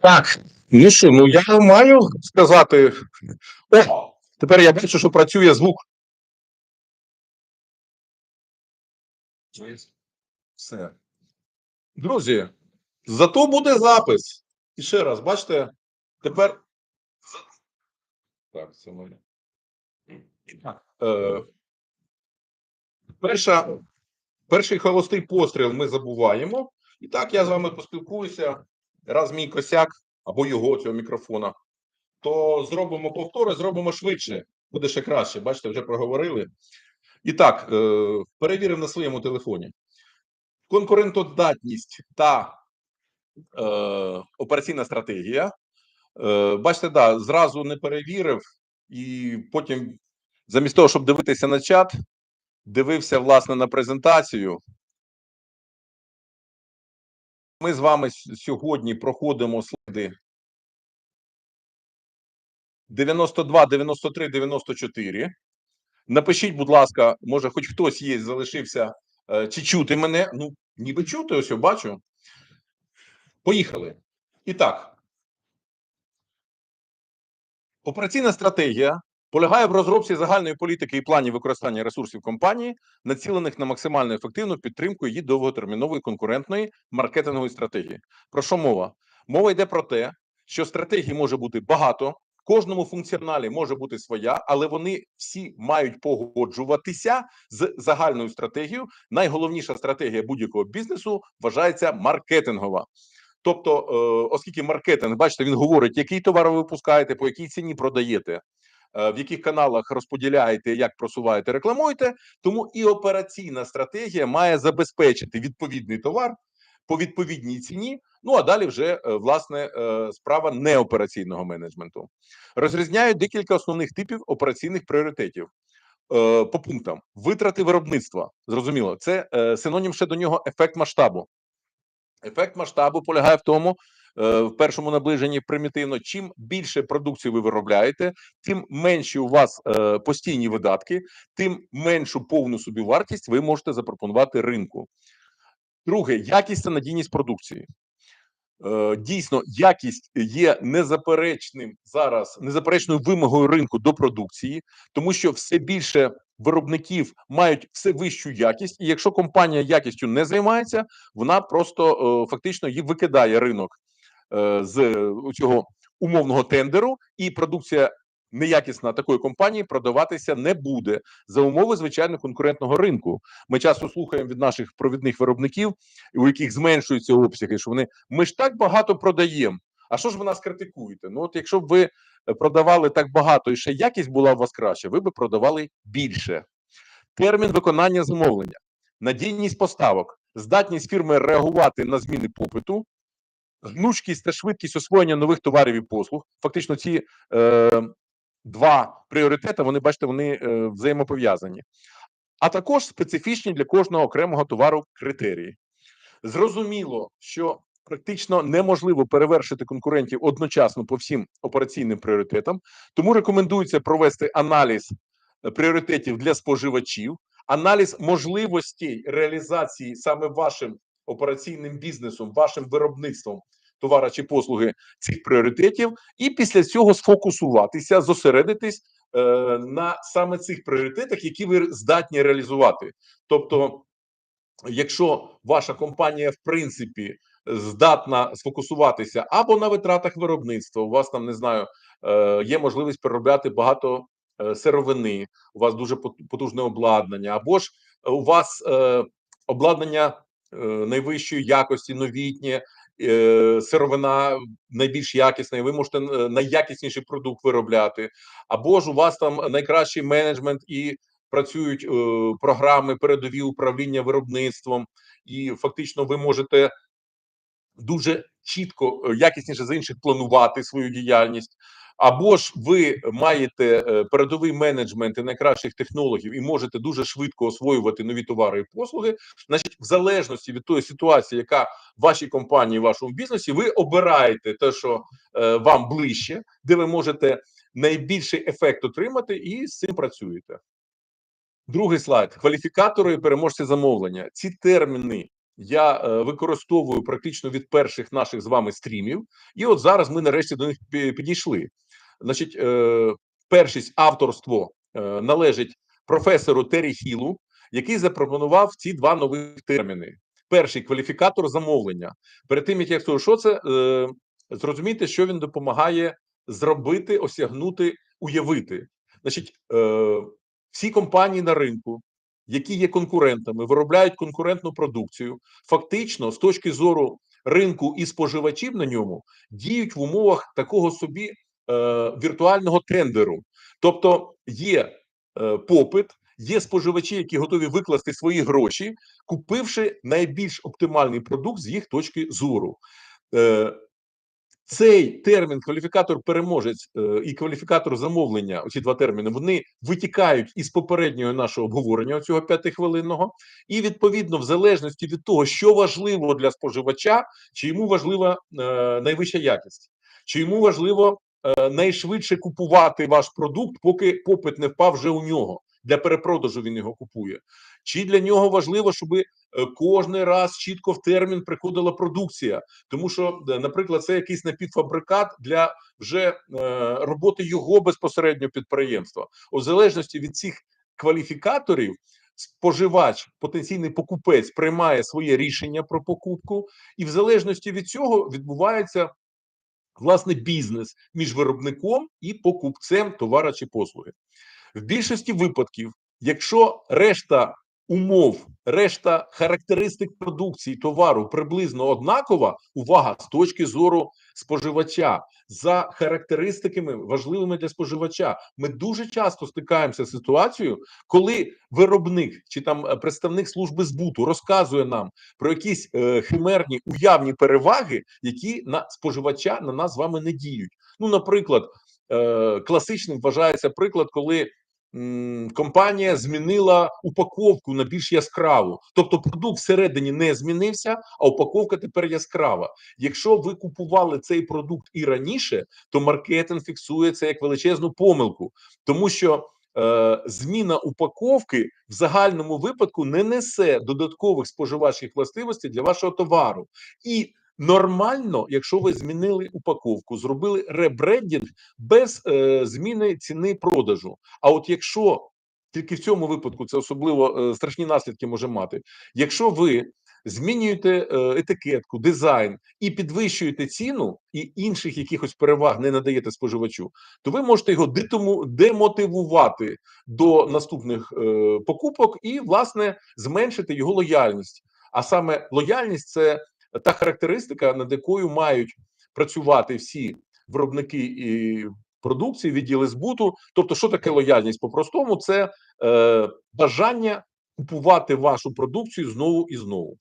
Так, ну що, ну я маю сказати. О, тепер я бачу, що працює звук. Все. Друзі, зато буде запис. І ще раз, бачите, тепер. Так, це моє. Е, перша, перший холостий постріл ми забуваємо. І так я з вами поспілкуюся. Раз мій косяк або його цього мікрофона, то зробимо повтори, зробимо швидше. Буде ще краще. Бачите, вже проговорили. І так, е, перевірив на своєму телефоні. Конкурентодатність та е, операційна стратегія. Е, бачите, да, зразу не перевірив, і потім, замість того, щоб дивитися на чат, дивився власне на презентацію. Ми з вами сьогодні проходимо слайди 92, 93, 94. Напишіть, будь ласка, може, хоч хтось є, залишився, е, чи чути мене. Ну, ніби чути, ось я бачу. Поїхали. І так. Операційна стратегія полягає в розробці загальної політики і планів використання ресурсів компанії, націлених на максимально ефективну підтримку її довготермінової конкурентної маркетингової стратегії. Про що мова? Мова йде про те, що стратегій може бути багато, кожному функціоналі може бути своя, але вони всі мають погоджуватися з загальною стратегією. Найголовніша стратегія будь-якого бізнесу вважається маркетингова. Тобто, е, оскільки маркетинг, бачите, він говорить, який товар ви випускаєте, по якій ціні продаєте, в яких каналах розподіляєте, як просуваєте, рекламуєте. Тому і операційна стратегія має забезпечити відповідний товар по відповідній ціні. Ну а далі вже е, власне е, справа неопераційного менеджменту. Розрізняють декілька основних типів операційних пріоритетів. Е, По пунктам витрати виробництва. Зрозуміло, це е, синонім ще до нього ефект масштабу. Ефект масштабу полягає в тому, е, в першому наближенні примітивно, чим більше продукції ви виробляєте, тим менші у вас е, постійні видатки, тим меншу повну собі вартість ви можете запропонувати ринку. Друге, якість та надійність продукції. Е, Дійсно, якість є незаперечним зараз, незаперечною вимогою ринку до продукції, тому що все більше виробників мають все вищу якість, і якщо компанія якістю не займається, вона просто е, фактично її викидає ринок е, з цього умовного тендеру, і продукція неякісна такої компанії продаватися не буде за умови звичайно конкурентного ринку. Ми часто слухаємо від наших провідних виробників, у яких зменшуються обсяги, що вони ми ж так багато продаємо. А що ж ви нас критикуєте? Ну, от якщо б ви е, продавали так багато і ще якість була у вас краща, ви би продавали більше. Термін виконання замовлення, надійність поставок, здатність фірми реагувати на зміни попиту, гнучкість та швидкість освоєння нових товарів і послуг. Фактично, ці е, два пріоритети, вони бачите, вони е, взаємопов'язані, а також специфічні для кожного окремого товару критерії. Зрозуміло, що практично неможливо перевершити конкурентів одночасно по всім операційним пріоритетам, тому рекомендується провести аналіз е, пріоритетів для споживачів, аналіз можливостей реалізації саме вашим операційним бізнесом, вашим виробництвом товара чи послуги цих пріоритетів, і після цього сфокусуватися, зосередитись е, на саме цих пріоритетах, які ви здатні реалізувати. Тобто, якщо ваша компанія в принципі здатна сфокусуватися або на витратах виробництва, у вас там не знаю, е, є можливість переробляти багато е, сировини, у вас дуже потужне обладнання, або ж у вас е, обладнання е, найвищої якості, новітнє. Е, Сировина найбільш якісна, і ви можете е, найякісніший продукт виробляти, або ж у вас там найкращий менеджмент і працюють е, програми передові управління виробництвом, і фактично ви можете дуже чітко, якісніше за інших планувати свою діяльність. Або ж ви маєте е, передовий менеджмент і найкращих технологів і можете дуже швидко освоювати нові товари і послуги. Значить, в залежності від тої ситуації, яка в вашій компанії, в вашому бізнесі, ви обираєте те, що е, вам ближче, де ви можете найбільший ефект отримати, і з цим працюєте. Другий слайд: кваліфікатори і переможці замовлення. Ці терміни я е, використовую практично від перших наших з вами стрімів, і от зараз ми нарешті до них підійшли. Значить, е, першість авторство е, належить професору Террі Хілу, який запропонував ці два нових терміни. Перший кваліфікатор замовлення. Перед тим як я скажу, що це е, зрозумійте, що він допомагає зробити, осягнути, уявити. Значить, всі компанії на ринку, які є конкурентами, виробляють конкурентну продукцію. Фактично, з точки зору ринку і споживачів на ньому, діють в умовах такого собі віртуального тендеру. Тобто є е, попит, є споживачі, які готові викласти свої гроші, купивши найбільш оптимальний продукт з їх точки зору. Е, цей термін кваліфікатор переможець е, і кваліфікатор замовлення, оці два терміни, вони витікають із попереднього нашого обговорення цього п'ятихвилинного, і відповідно, в залежності від того, що важливо для споживача, чи йому важлива е, найвища якість, чи йому важливо е, найшвидше купувати ваш продукт, поки попит не впав вже у нього. Для перепродажу він його купує. Чи для нього важливо, щоб е, кожний раз чітко в термін приходила продукція, тому що, е, наприклад, це якийсь напівфабрикат для вже е, роботи його безпосередньо підприємства. У залежності від цих кваліфікаторів, споживач, потенційний покупець приймає своє рішення про покупку, і в залежності від цього відбувається власне бізнес між виробником і покупцем товара чи послуги. В більшості випадків, якщо решта умов, решта характеристик продукції товару приблизно однакова, увага з точки зору споживача за характеристиками важливими для споживача. Ми дуже часто стикаємося з ситуацією, коли виробник чи там е, представник служби збуту розказує нам про якісь е, химерні уявні переваги, які на споживача на нас з вами не діють. Ну, наприклад, е, класичним вважається приклад, коли компанія змінила упаковку на більш яскраву. Тобто продукт всередині не змінився, а упаковка тепер яскрава. Якщо ви купували цей продукт і раніше, то маркетинг фіксує це як величезну помилку, тому що е, зміна упаковки в загальному випадку не несе додаткових споживачих властивостей для вашого товару. І нормально, якщо ви змінили упаковку, зробили ребрендінг без е, зміни ціни продажу. А от якщо тільки в цьому випадку це особливо е, страшні наслідки може мати, якщо ви змінюєте е, етикетку, дизайн і підвищуєте ціну, і інших якихось переваг не надаєте споживачу, то ви можете його детому демотивувати до наступних е, покупок і власне зменшити його лояльність. А саме лояльність це та характеристика, над якою мають працювати всі виробники і продукції, відділи збуту. Тобто, що таке лояльність? По-простому, це е, бажання купувати вашу продукцію знову і знову.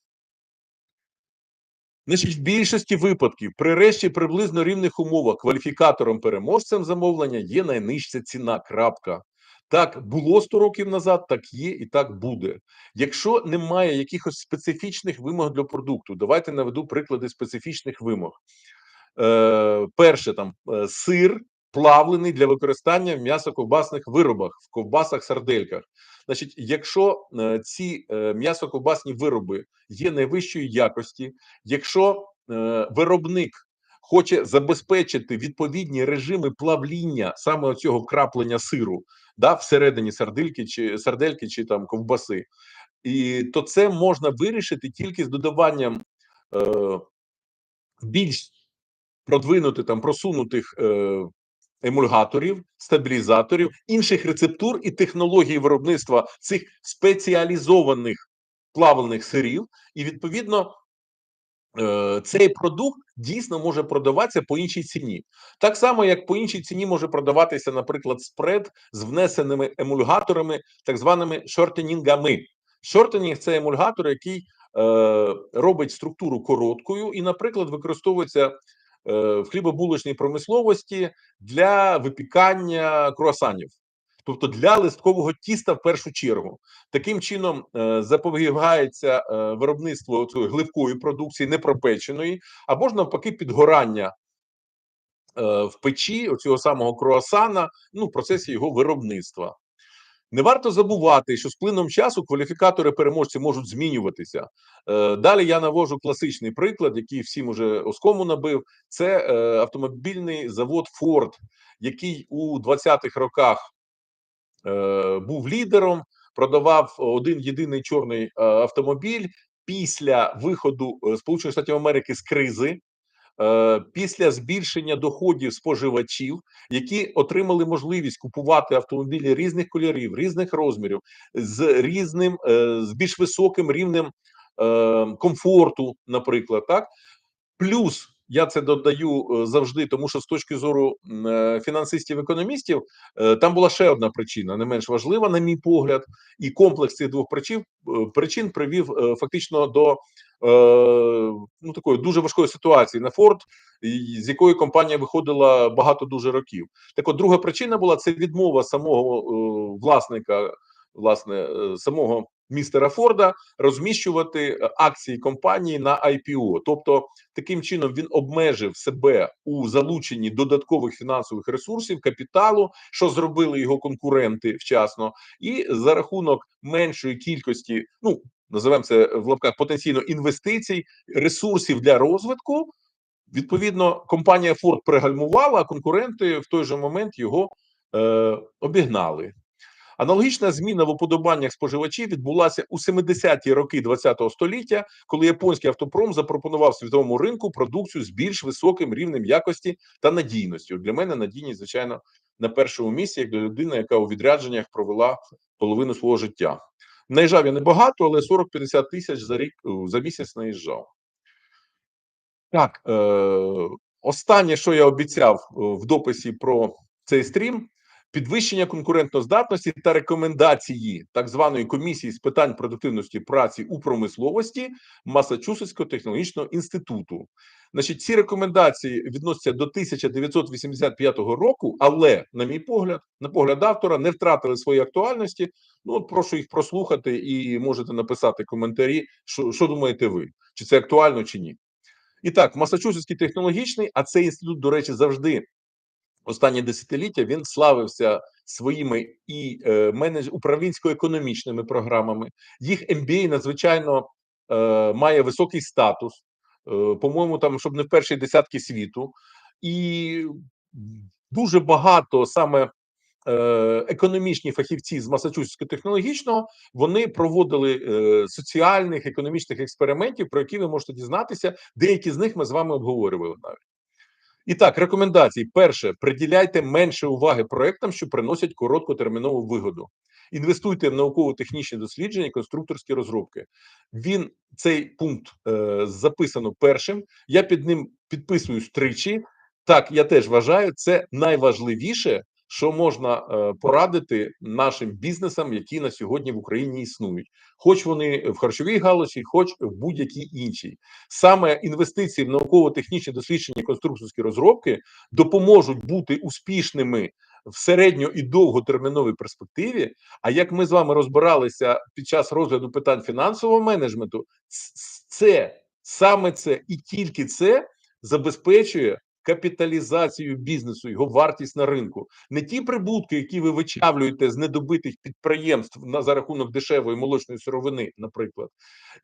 Значить, в більшості випадків при решті приблизно рівних умовах кваліфікатором переможцем замовлення є найнижча ціна. Крапка. Так було 100 років назад, так є і так буде. Якщо немає якихось специфічних вимог для продукту, давайте наведу приклади специфічних вимог. Е, Перше, там е, сир плавлений для використання в м'ясоковбасних виробах, в ковбасах, сардельках. Значить, якщо е, ці е, м'ясоковбасні вироби є найвищої якості, якщо виробник хоче забезпечити відповідні режими плавління саме цього вкраплення сиру, да, всередині сардельки чи сардельки чи там ковбаси, і то це можна вирішити тільки з додаванням е, більш продвинутих там просунутих е, емульгаторів, стабілізаторів, інших рецептур і технологій виробництва цих спеціалізованих плавлених сирів, і відповідно. Е, Цей продукт дійсно може продаватися по іншій ціні, так само як по іншій ціні може продаватися, наприклад, спред з внесеними емульгаторами, так званими шортенінгами. Шортенінг – це емульгатор, який е, робить структуру короткою, і, наприклад, використовується е, в хлібобулочній промисловості для випікання круасанів. Тобто для листкового тіста в першу чергу таким чином е, запобігається е, виробництво цієї гливкої продукції, непропеченої, або ж навпаки, підгорання е, в печі цього самого круасана, ну в процесі його виробництва. Не варто забувати, що з плином часу кваліфікатори переможців можуть змінюватися. Далі я навожу класичний приклад, який всім уже оскому набив. Це автомобільний завод Ford, який у 20-х роках був лідером, продавав один єдиний чорний е, автомобіль після виходу е, Сполучених Штатів Америки з кризи. е, Після збільшення доходів споживачів, які отримали можливість купувати автомобілі різних кольорів, різних розмірів, з різним, е, з більш високим рівнем е, комфорту, наприклад, так плюс я це додаю е, завжди, тому що з точки зору е, фінансистів-економістів е, там була ще одна причина, не менш важлива, на мій погляд, і комплекс цих двох причин причин привів фактично до ну такої дуже важкої ситуації на Форд, з якої компанія виходила багато дуже років. Так, от друга причина була це відмова самого власника, власне, самого містера Форда розміщувати е, акції компанії на IPO. Тобто таким чином він обмежив себе у залученні додаткових фінансових ресурсів, капіталу, що зробили його конкуренти вчасно, і за рахунок меншої кількості, ну називаємо це в лапках потенційно інвестицій, ресурсів для розвитку. Відповідно, компанія Ford пригальмувала, а конкуренти в той же момент його е, обігнали. Аналогічна зміна в уподобаннях споживачів відбулася у 70-ті роки ХХ століття, коли японський автопром запропонував світовому ринку продукцію з більш високим рівнем якості та надійності. Для мене надійність, звичайно, на першому місці, як для людини, яка у відрядженнях провела половину свого життя. Наїжджав я небагато, але 40-50 тисяч за рік е, за місяць наїжджав. Так, е, останнє, що я обіцяв е, в дописі про цей стрім, підвищення конкурентноздатності та рекомендації так званої комісії з питань продуктивності праці у промисловості Масачусетського технологічного інституту. Значить, ці рекомендації відносяться до 1985 року, але, на мій погляд, на погляд автора, не втратили своєї актуальності. Ну, от прошу їх прослухати і можете написати коментарі, що, що думаєте ви, чи це актуально, чи ні. І так, Масачусетський технологічний, а цей інститут, до речі, завжди останні десятиліття він славився своїми і е, менедж управлінсько-економічними програмами. Їх MBA надзвичайно е, має високий статус. Е, по-моєму, там щоб не в першій десятки світу, і дуже багато саме. е, Економічні фахівці з Масачусетського технологічного вони проводили е, соціальних економічних експериментів, про які ви можете дізнатися. Деякі з них ми з вами обговорювали навіть. І так, рекомендації: перше, приділяйте менше уваги проектам, що приносять короткотермінову вигоду. Інвестуйте в науково-технічні дослідження, і конструкторські розробки. Він цей пункт е, записано першим. Я під ним підписуюсь тричі. Так, я теж вважаю, це найважливіше, що можна е, порадити нашим бізнесам, які на сьогодні в Україні існують, хоч вони в харчовій галузі, хоч в будь-якій іншій. Саме інвестиції в науково-технічні дослідження і конструкторські розробки допоможуть бути успішними в середньо і довготерміновій перспективі. А як ми з вами розбиралися під час розгляду питань фінансового менеджменту, це саме це і тільки це забезпечує капіталізацію бізнесу, його вартість на ринку, не ті прибутки, які ви вичавлюєте з недобитих підприємств на за рахунок дешевої молочної сировини, наприклад,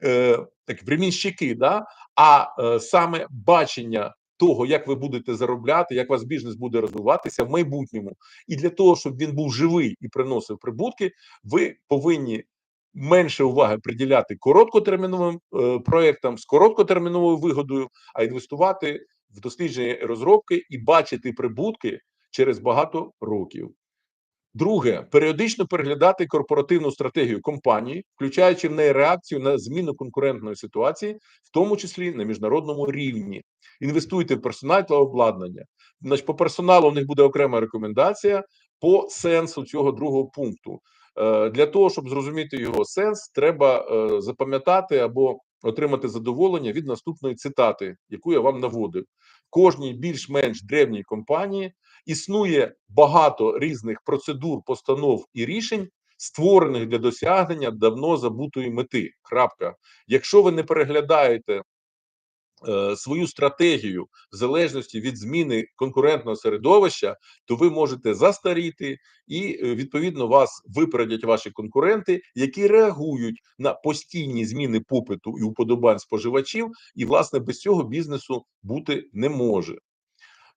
е, так приміщики, да? А е, саме бачення того, як ви будете заробляти, як ваш бізнес буде розвиватися в майбутньому, і для того, щоб він був живий і приносив прибутки, ви повинні. Менше уваги приділяти короткотерміновим е, проектам з короткотерміновою вигодою, а інвестувати в дослідження розробки і бачити прибутки через багато років. Друге, періодично переглядати корпоративну стратегію компанії, включаючи в неї реакцію на зміну конкурентної ситуації, в тому числі на міжнародному рівні. Інвестуйте в персонал та обладнання. Значить, по персоналу в них буде окрема рекомендація по сенсу цього другого пункту. Е, Для того щоб зрозуміти його сенс, треба е, запам'ятати або отримати задоволення від наступної цитати, яку я вам наводив. Кожній більш-менш древній компанії існує багато різних процедур, постанов і рішень, створених для досягнення давно забутої мети. Крапка. Якщо ви не переглядаєте свою стратегію в залежності від зміни конкурентного середовища, то ви можете застаріти, і е, відповідно вас випередять ваші конкуренти, які реагують на постійні зміни попиту і уподобань споживачів, і власне без цього бізнесу бути не може.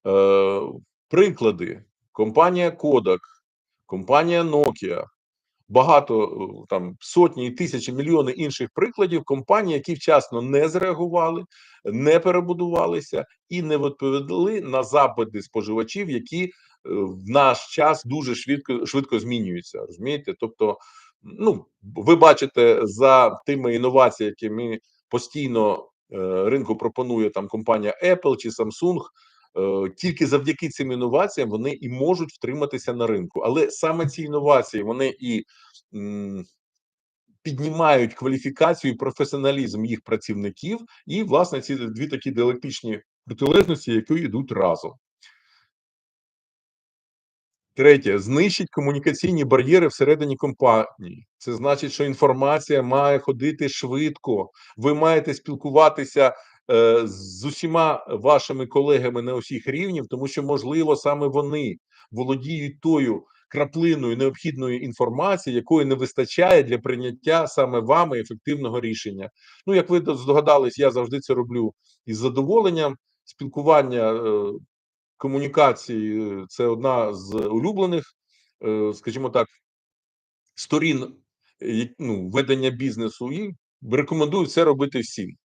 Е, Приклади: компанія Kodak, компанія Nokia, багато е, там сотні тисячі мільйони інших прикладів компаній, які вчасно не зреагували, не перебудувалися і не відповіли на запити споживачів, які е, в наш час дуже швидко швидко змінюються. Розумієте? Тобто, ну ви бачите за тими інноваціями, які ми постійно е, ринку пропонує там компанія Apple чи Samsung. Е, Тільки завдяки цим інноваціям вони і можуть втриматися на ринку, але саме ці інновації вони і піднімають кваліфікацію і професіоналізм їх працівників, і власне ці дві такі діалектичні протилежності, які йдуть разом. Третє, знищить комунікаційні бар'єри всередині компанії. Це значить, що інформація має ходити швидко. Ви маєте спілкуватися з усіма вашими колегами на усіх рівнів, тому що можливо саме вони володіють тою краплиною необхідної інформації, якої не вистачає для прийняття саме вами ефективного рішення. Ну як ви здогадались, я завжди це роблю із задоволенням. Спілкування е, комунікації е, це одна з улюблених, е, скажімо так, сторін е, ну, ведення бізнесу, і рекомендую це робити всім.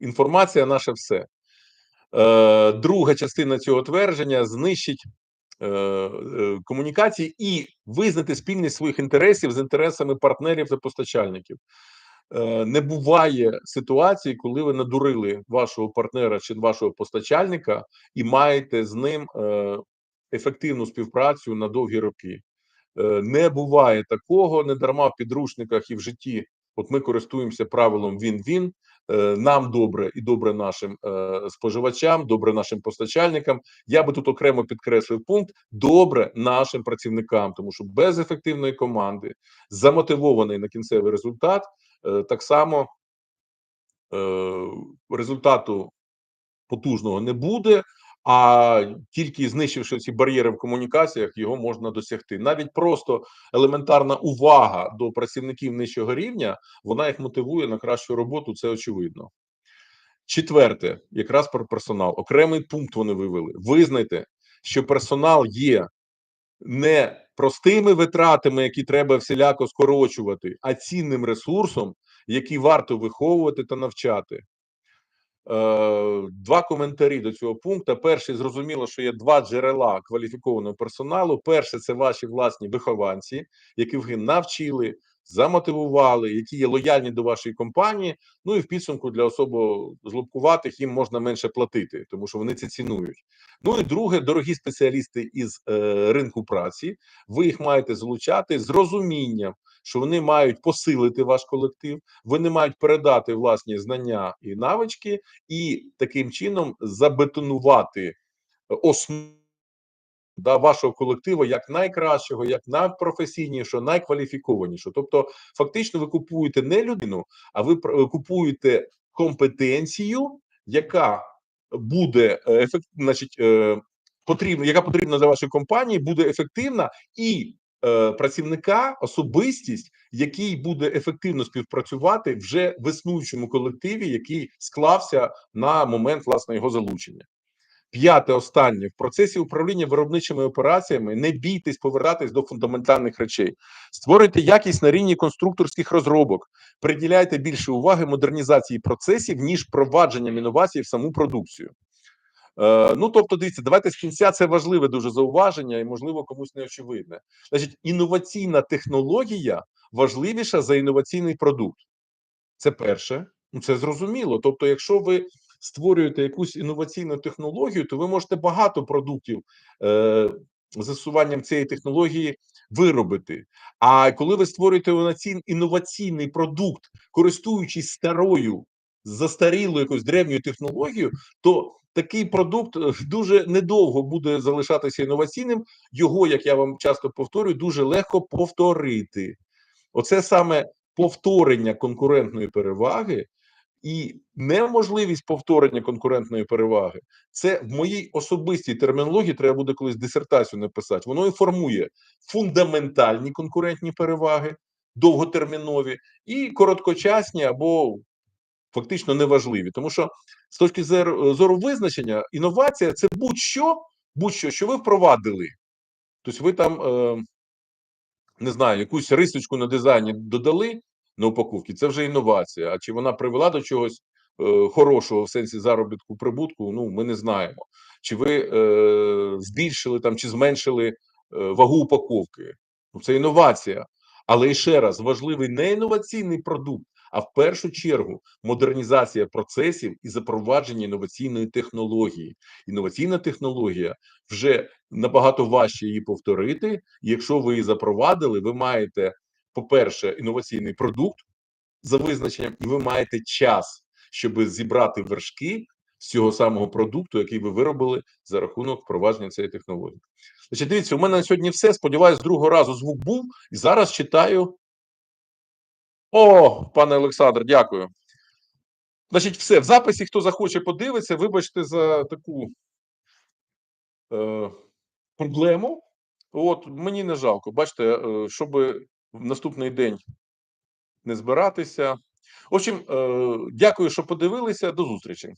Інформація наше все. Друга частина цього твердження знищить комунікації і визнати спільність своїх інтересів з інтересами партнерів та постачальників. Не буває ситуації, коли ви надурили вашого партнера чи вашого постачальника і маєте з ним ефективну співпрацю на довгі роки. Не буває такого не дарма в підручниках і в житті. От ми користуємося правилом він-він. Нам добре і добре нашим споживачам, добре нашим постачальникам. Я би тут окремо підкреслив пункт добре нашим працівникам, тому що без ефективної команди замотивований на кінцевий результат. Е, так само е, результату потужного не буде, а тільки знищивши ці бар'єри в комунікаціях, його можна досягти. Навіть просто елементарна увага до працівників нижчого рівня вона їх мотивує на кращу роботу. Це очевидно. Четверте, якраз про персонал. Окремий пункт вони вивели. Визнайте, що персонал є не простими витратами, які треба всіляко скорочувати, а цінним ресурсом, який варто виховувати та навчати. Е, два коментарі до цього пункту. Перший зрозуміло, що є два джерела кваліфікованого персоналу. Перше це ваші власні вихованці, яких ви навчили, замотивували, які є лояльні до вашої компанії. Ну і в підсумку для особо злобкуватих їм можна менше платити, тому що вони це цінують. Ну і друге, дорогі спеціалісти із е, ринку праці. Ви їх маєте залучати з розумінням, що вони мають посилити ваш колектив, вони мають передати власні знання і навички, і таким чином забетонувати основу да, вашого колективу як найкращого, як найпрофесійнішого, найкваліфікованішого. Тобто, фактично, ви купуєте не людину, а ви купуєте компетенцію, яка буде е, ефект, значить, е, потрібна, яка потрібна для вашої компанії, буде ефективна і е, працівника, особистість, який буде ефективно співпрацювати вже в існуючому колективі, який склався на момент власне його залучення. П'яте останнє в процесі управління виробничими операціями не бійтесь повертатись до фундаментальних речей, створюйте якість на рівні конструкторських розробок, приділяйте більше уваги модернізації процесів ніж провадженням інновацій в саму продукцію. Е, ну тобто, дивіться, давайте з кінця це важливе дуже зауваження, і можливо комусь не очевидне. Значить, інноваційна технологія важливіша за інноваційний продукт. Це перше, ну це зрозуміло. Тобто, якщо ви створюєте якусь інноваційну технологію, то ви можете багато продуктів е, засуванням цієї технології виробити. А коли ви створюєте інноваційний продукт, користуючись старою застарілою якоюсь древньою технологією, то такий продукт е, дуже недовго буде залишатися інноваційним. Його, як я вам часто повторюю, дуже легко повторити. Оце саме повторення конкурентної переваги і неможливість повторення конкурентної переваги. Це в моїй особистій термінології треба буде колись дисертацію написати. Воно інформує фундаментальні конкурентні переваги, довготермінові і короткочасні або фактично неважливі. Тому що з точки зору, зору визначення, інновація це будь-що, будь-що, що ви впровадили. Тобто, ви там е, не знаю, якусь рисочку на дизайні додали на упаковці, це вже інновація. А чи вона привела до чогось е, хорошого в сенсі заробітку прибутку? Ну ми не знаємо. Чи ви е, збільшили там чи зменшили е, вагу упаковки? Ну це інновація. Але ще раз важливий не інноваційний продукт, а в першу чергу модернізація процесів і запровадження інноваційної технології. Інноваційна технологія вже набагато важче її повторити. Якщо ви її запровадили, ви маєте, по-перше, інноваційний продукт за визначенням, і ви маєте час, щоб зібрати вершки з цього самого продукту, який ви виробили за рахунок впровадження цієї технології. Значить, дивіться, у мене на сьогодні все. Сподіваюсь, другого разу звук був. І зараз читаю. О, пане Олександр, дякую. Значить, все. В записі, хто захоче подивитися, вибачте за таку е, проблему. От мені не жалко. Бачите, е, щоб в наступний день не збиратися. В общем, е, дякую, що подивилися. До зустрічі.